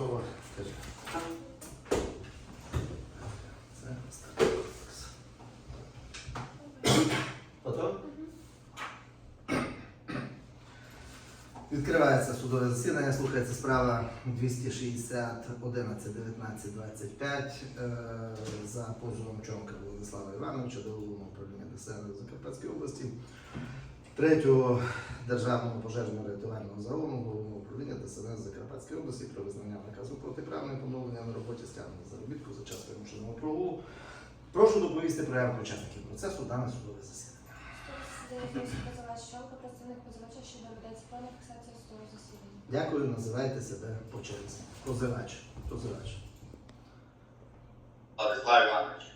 готова. Готово? Відкривається судове засідання, слухається справа 260 11 19 25 е, за позовом Чонка Владислава Івановича до головного управління ДСН Закарпатської області, третього державного пожежного рятувального загону головного управління ДСНС Закарпатської області про визнання наказу протиправне поновлення на роботі стягнення заробітку за час вимушеного прогулу. Прошу доповісти прояву учасників процесу дане судове засідання. Дякую, називайте себе по черзі. Позивач. Позивач. Владислав Іванович.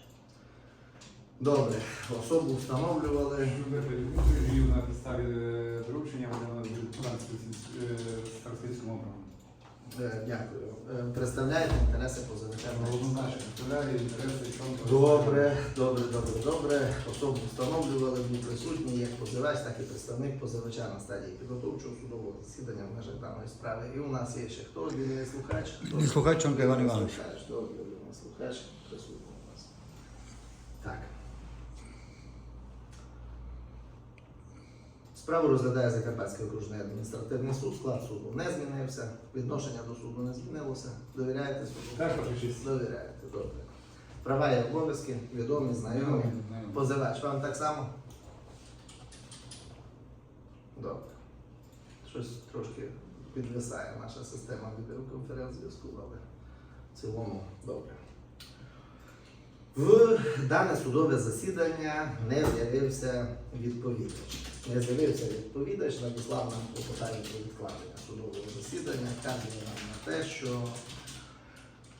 Добре, особу встановлювали. І на підставі е, доручення старостинському. Е, Дякую. Е, Представляєте інтереси позивача. Однозначно інтереси. Добре, добре, добре, добре. Особу встановлювали, був присутній як позивач, так і представник позивача на стадії підготовчого судового засідання в межах даної справи. І у нас є ще хто? Вільний слухач. Хто? Слухач, Чонка Іван Іванович. слухач, Добре, слухач присутній у нас. Так. Справу розглядає Закарпатський окружний адміністративний суд. Склад суду не змінився. Відношення до суду не змінилося. Довіряєте суду? Так. Довіряєте, добре. Права і обов'язки, відомі, знайомі. Позивач, вам так само? Добре. Щось трошки підвисає наша система відеоконференц-зв'язку, але в цілому добре. В дане судове засідання не з'явився відповідач. Не з'явився відповідач, надіслав нам клопотання про відкладення судового засідання, вказує нам на те, що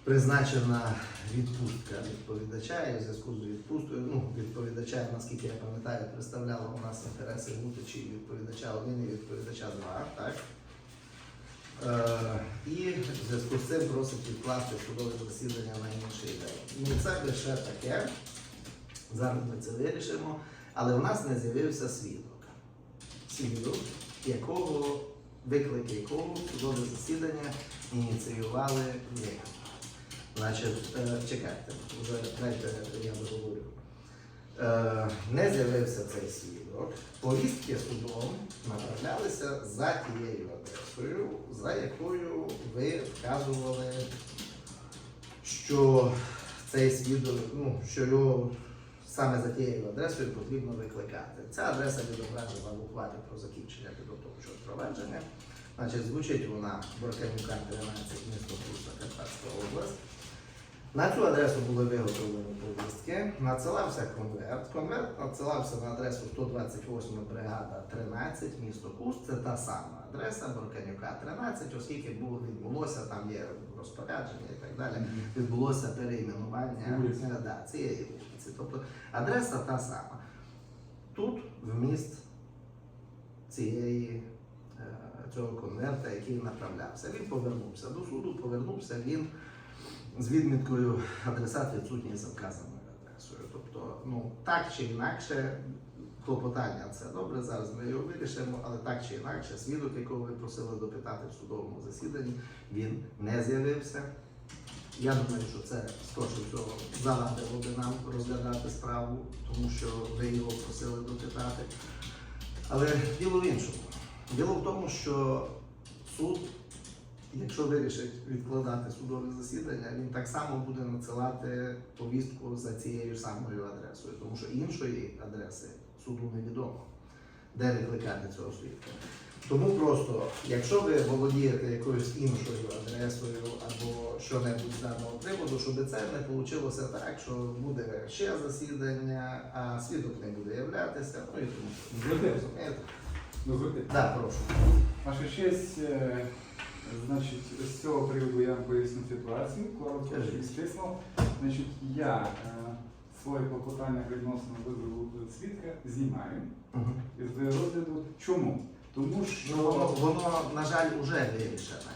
призначена відпустка відповідача і в зв'язку з відпусткою, ну, відповідача, наскільки я пам'ятаю, представляла у нас інтереси Гутичі відповідача один і відповідача два, так? Е, і в зв'язку з цим просить відкласти судове засідання на інший день. Ну, це лише таке. Зараз ми це вирішимо. Але в нас не з'явився свідок. Свідок, якого, виклик якого судове засідання ініціювали ви. Значить, е, чекайте, вже дайте я договорю. Е, не з'явився цей свідок. Повістки судом направлялися за тією адресою, за якою ви вказували, що цей свідок, ну, що його саме за тією адресою потрібно викликати. Ця адреса відображена в ухвалі про закінчення підготовчого провадження. Значить, звучить вона Борканюка 13, місто Пуста, Карпатська область. На цю адресу були виготовлені повістки, надсилався конверт. Конверт надсилався на адресу 128 бригада 13, місто Куст. Це та сама адреса Борканюка 13, оскільки було відбулося, там є розпорядження і так далі. Відбулося перейменування е, да, цієї вулиці. Тобто адреса та сама. Тут вміст цієї, е, цього конверта, який направлявся. Він повернувся до суду, повернувся він з відміткою адресат відсутній за вказаною адресою. Тобто, ну так чи інакше, клопотання це добре. Зараз ми його вирішимо, але так чи інакше, свідок, якого ви просили допитати в судовому засіданні, він не з'явився. Я думаю, що це скорше всього завадило би нам розглядати справу, тому що ви його просили допитати. Але діло в іншому. Діло в тому, що суд якщо вирішить відкладати судове засідання, він так само буде надсилати повістку за цією самою адресою, тому що іншої адреси суду невідомо, де викликати цього свідка. Тому просто, якщо ви володієте якоюсь іншою адресою або що-небудь з даного приводу, щоб це не вийшло так, що буде ще засідання, а свідок не буде являтися, ну і тому. Дозвольте. Так, прошу. Ваша честь, е, значить, з цього приводу я вам поясню ситуацію, коротко і стисло. Значить, я е, своє клопотання відносно вибору свідка знімаю Угу. із розгляду. Чому? Тому що, Ну, воно, воно, на жаль, вже вирішене.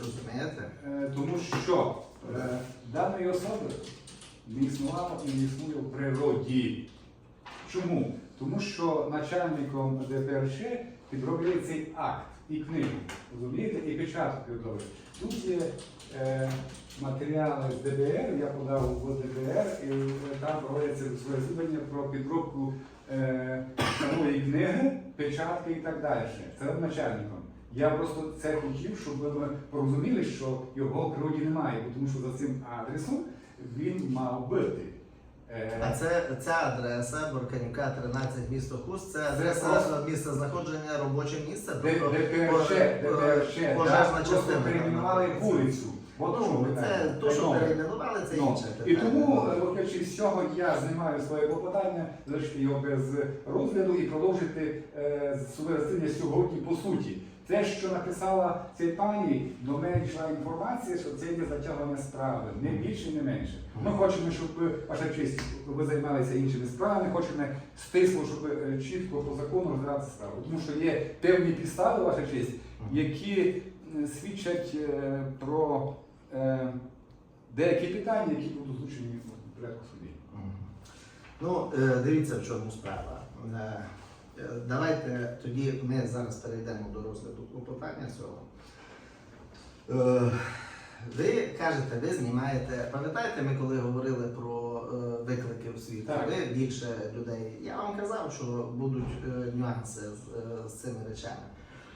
Розумієте? е, тому що е, даної особи не існувало і не існує в природі. Чому? Тому що начальником ДПРЧ підробляє цей акт і книгу. Розумієте? І печатку підробляє. Тут є е, матеріали з ДБР, я подав в ДБР, і е, там проводиться розслідування про підробку е, самої книги, печатки і так далі. Це начальником. Я просто це хотів, щоб ви порозуміли, що його в природі немає, тому що за цим адресом він мав бити. Е, А це ця адреса Борканюка 13 місто Хуст, це адреса просто- місця знаходження робоче місце. Тобто ДПРЧ, ДПРЧ, пожежна частина. перейменували вулицю. Ну, це то, що перейменували, це Ну, інше І тому, е, виходячи з цього, я знімаю своє клопотання, залишити його без розгляду і продовжити е, сьогодні по суті. Те, що написала ця пані, до мене йшла інформація, що це є затягування справи, не більше, не менше. Ми хочемо, щоб ви, ваша честь, ви займалися іншими справами, хочемо стисло, щоб е, чітко по закону розглядати справу. Тому що є певні підстави, ваша честь, які свідчать е, про е, деякі питання, які будуть озвучені в порядку суді. Ну, е, дивіться, в чому справа. Е, Давайте тоді ми зараз перейдемо до розгляду клопотання цього. Е, Ви кажете, ви знімаєте. Пам'ятаєте, ми коли говорили про е, виклики у світ, ви більше людей. Я вам казав, що будуть нюанси з, з цими речами.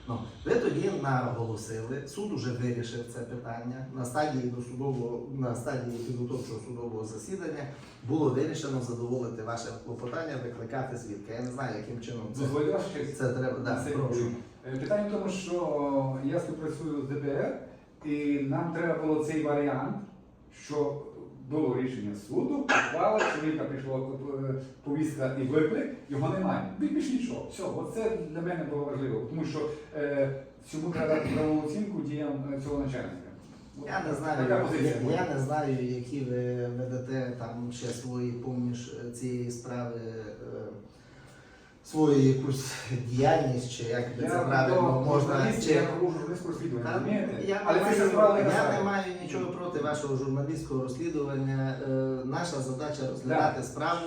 Ну, ви тоді наголосили, суд уже вирішив це питання на стадії досудового, на стадії підготовчого судового засідання було вирішено задоволити ваше клопотання, викликати свідка. Я не знаю, яким чином це, Дозвольте це треба. Да, Це прошу. Е, Питання в тому, що я співпрацюю з ДБР, і нам треба було цей варіант, що було рішення суду, ухвала, чоловіка прийшла е, повістка і виклик, його немає. Бі- Більш нічого. Все, оце для мене було важливо, тому що е, цьому треба дати правову оцінку діям е, цього начальника. Я не така знаю, позиція я, моя. я не знаю, які ви ведете там ще свої поміж цієї справи. е, Свою якусь діяльність, чи як би це правильно можна чи я проводжу журналістське розслідування, Та, розумієте? я, Але не маю, я не маю нічого проти вашого журналістського розслідування. Е, наша задача розглядати справу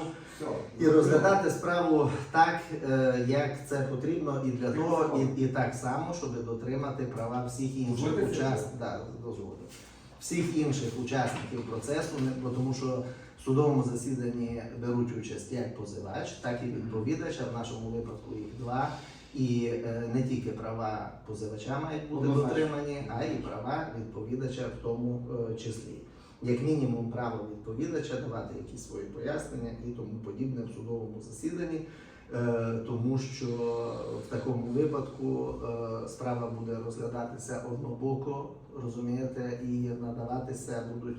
і розглядати справу так, е, як це потрібно, і для того, і, і так само, щоб дотримати права всіх інших Дозвольте учасників. Да, дозволю. Всіх інших учасників процесу, не- бо тому що судовому засіданні беруть участь як позивач, так і відповідач, а в нашому випадку їх два. І е, не тільки права позивача мають бути дотримані, а й права відповідача в тому е, числі. Як мінімум, право відповідача давати якісь свої пояснення і тому подібне в судовому засіданні, е, тому що в такому випадку справа буде розглядатися однобоко, розумієте, і надаватися будуть.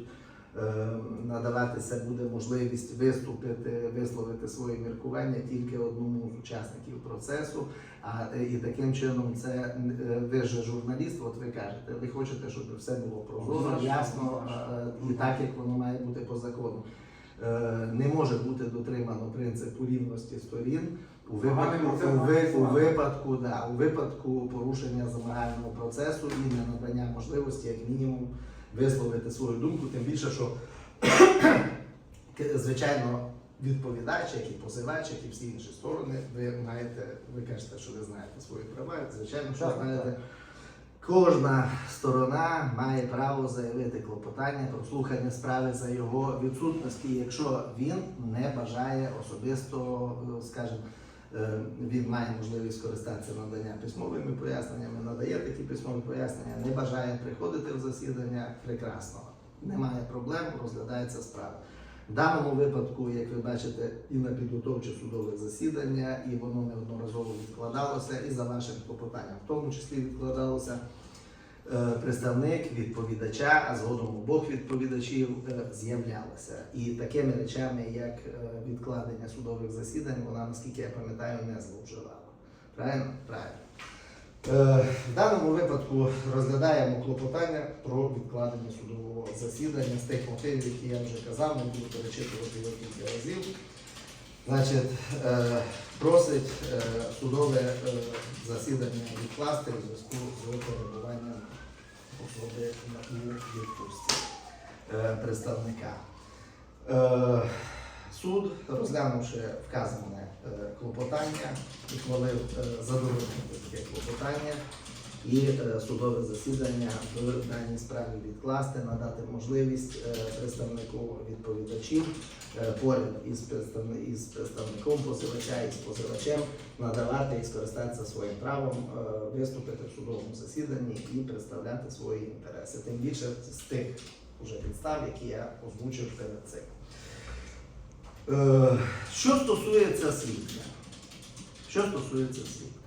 Е, Надаватися буде можливість виступити, висловити свої міркування тільки одному з учасників процесу. А е, і таким чином це е, ви ж журналіст, от ви кажете, ви хочете, щоб все було прозоро, ясно е, і так, як воно має бути по закону. Не може бути дотримано принципу рівності сторін у випадку, у, у випадку, да, у випадку порушення замагального процесу і ненадання можливості, як мінімум, висловити свою думку, тим більше, що звичайно, відповідач, як і позивач, як і всі інші сторони, ви маєте, ви кажете, що ви знаєте свої права. Звичайно, що Так, знаєте, так. кожна сторона має право заявити клопотання про слухання справи за його відсутності, якщо він не бажає особисто, е, скажімо, він має можливість скористатися надання письмовими поясненнями, надає такі письмові пояснення, не бажає приходити в засідання прекрасно. Немає проблем, розглядається справа. В даному випадку, як ви бачите, і на підготовче судове засідання, і воно неодноразово відкладалося, і за вашим клопотанням, в тому числі відкладалося е, представник відповідача, а згодом обох відповідачів е, з'являлися. І такими речами, як е, відкладення судових засідань, вона, наскільки я пам'ятаю, не зловживала. Правильно? Правильно. Е, В даному випадку розглядаємо клопотання про відкладення судового засідання з тих мотивів, які я вже казав, не буду перечитувати його кілька разів. Значить, е, просить е, судове е, засідання відкласти у зв'язку з перебуванням особи у відпустці представника. Суд, розглянувши вказане клопотання, ухвалив задовольнити таке клопотання і е, судове засідання в даній справі відкласти, надати можливість е, представнику відповідачів е, поряд із, представником позивача і з позивачем надавати і скористатися своїм правом виступити в судовому засіданні і представляти свої інтереси. Тим більше з тих уже підстав, які я озвучив перед цим. Що стосується свідка, що стосується свідка,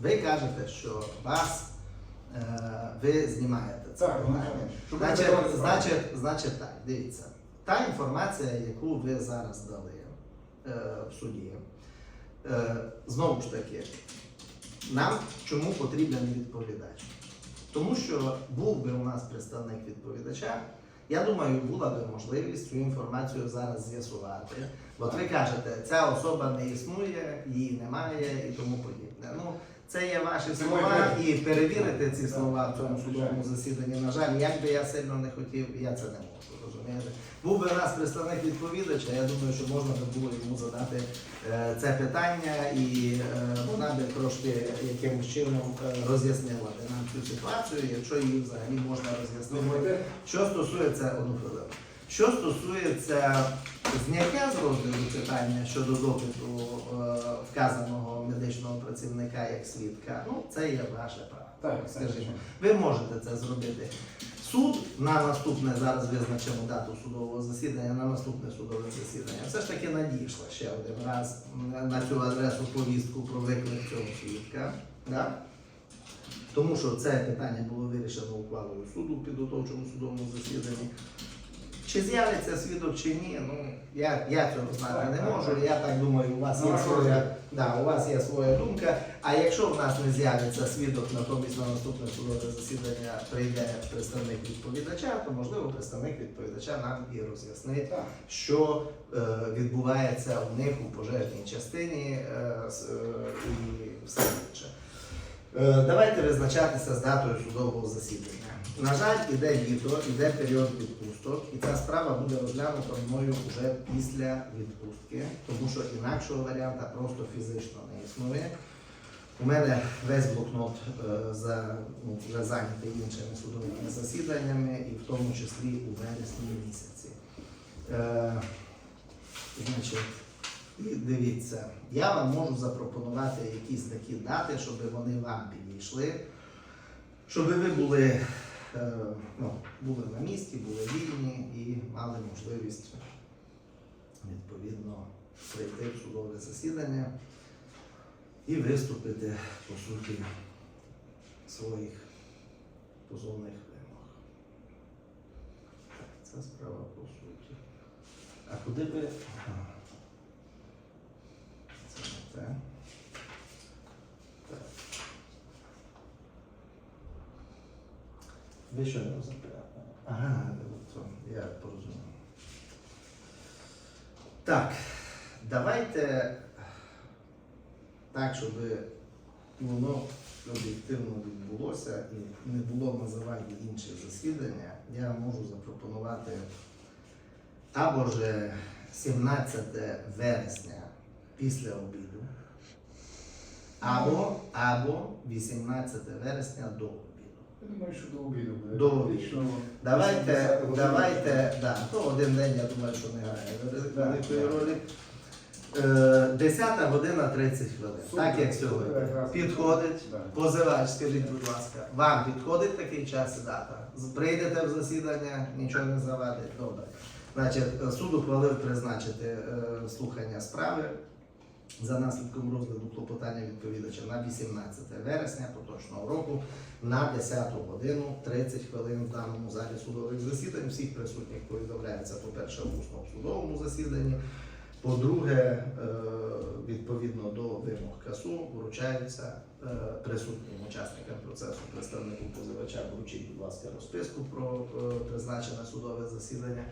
ви кажете, що вас е, ви знімаєте це Так, питання. Значить, значить, значить так, дивіться. Та інформація, яку ви зараз дали е, в суді, е, знову ж таки, нам чому потрібен відповідач? Тому що був би у нас представник відповідача, я думаю, була би можливість цю інформацію зараз з'ясувати. От ви кажете, ця особа не існує, її немає і тому подібне. Ну, це є ваші слова, і перевірити ці слова в цьому судовому засіданні. На жаль, як би я сильно не хотів, я це не можу. Розумієте? Був би у нас представник відповідача, я думаю, що можна би було йому задати е, це питання, і е, вона би трошки якимось чином е, роз'яснила би нам цю ситуацію, якщо її взагалі можна роз'яснити. Що стосується одну хвилину. Що стосується зняття з розгляду питання щодо допиту вказаного медичного працівника як свідка, ну це є ваше право. Так, Скажімо, ви можете це зробити. Суд на наступне зараз визначимо дату судового засідання, на наступне судове засідання. Все ж таки надійшла ще один раз на цю адресу повістку про виклик цього свідка. Да? Тому що це питання було вирішено ухвалою суду в підготовчому судовому засіданні. Чи з'явиться свідок чи ні, ну я, я цього знати не можу. Я так думаю, у вас Ну, є своя, да, у вас є своя думка. А якщо в нас не з'явиться свідок, натомість на наступне судове засідання прийде представник відповідача, то можливо представник відповідача нам і роз'яснить, що е, відбувається у них у пожежній частині е, е, і все інше. Е, Давайте визначатися з датою судового засідання. На жаль, іде літо, іде період відпусток, і ця справа буде розглянута мною вже після відпустки, тому що інакшого варіанта просто фізично не існує. У мене весь блокнот е, за, ну, вже зайнятий іншими судовими засіданнями, і в тому числі у вересні місяці. Е, значить, і дивіться, я вам можу запропонувати якісь такі дати, щоб вони вам підійшли, щоб ви були, ну, були на місці, були вільні і мали можливість відповідно прийти в судове засідання і виступити по суті своїх позовних вимог. Так, це справа по суті. А куди би. Це не те. Так. Ви не розумієте? Ага, то я порозумів. Так, давайте так, щоб воно об'єктивно відбулося і не було на заваді інші засідання, я можу запропонувати або ж 17 вересня після обіду, або, або 18 вересня до. Я думаю, що до обіду буде. До обіду. Давайте, 80 давайте, да, то один день, я думаю, що не грає великої ролі. Е, 10 година 30 хвилин, Супер, так як сьогодні. якраз. Підходить. Да. Позивач, скажіть, будь ласка, вам підходить такий час і дата? З- Прийдете в засідання, нічого не завадить. Добре. Значить, е, суд ухвалив призначити е, слухання справи за наслідком розгляду клопотання відповідача на 18 вересня поточного року на 10 годину 30 хвилин в даному залі судових засідань. Всіх присутніх повідомляється, по-перше, в судовому засіданні. По-друге, е, відповідно до вимог КАСУ вручаються е, присутнім учасникам процесу представнику позивача вручіть, будь ласка, розписку про е, призначене судове засідання,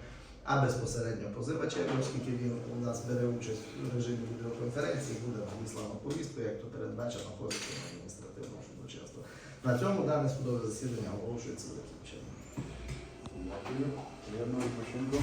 а безпосередньо позивачеві, оскільки він у нас бере участь в режимі відеоконференції, буде надіслано повістку, як то передбачено кодексом адміністративного судочинства. На цьому дане судове засідання оголошується закінченим. Дякую. Приємного відпочинку.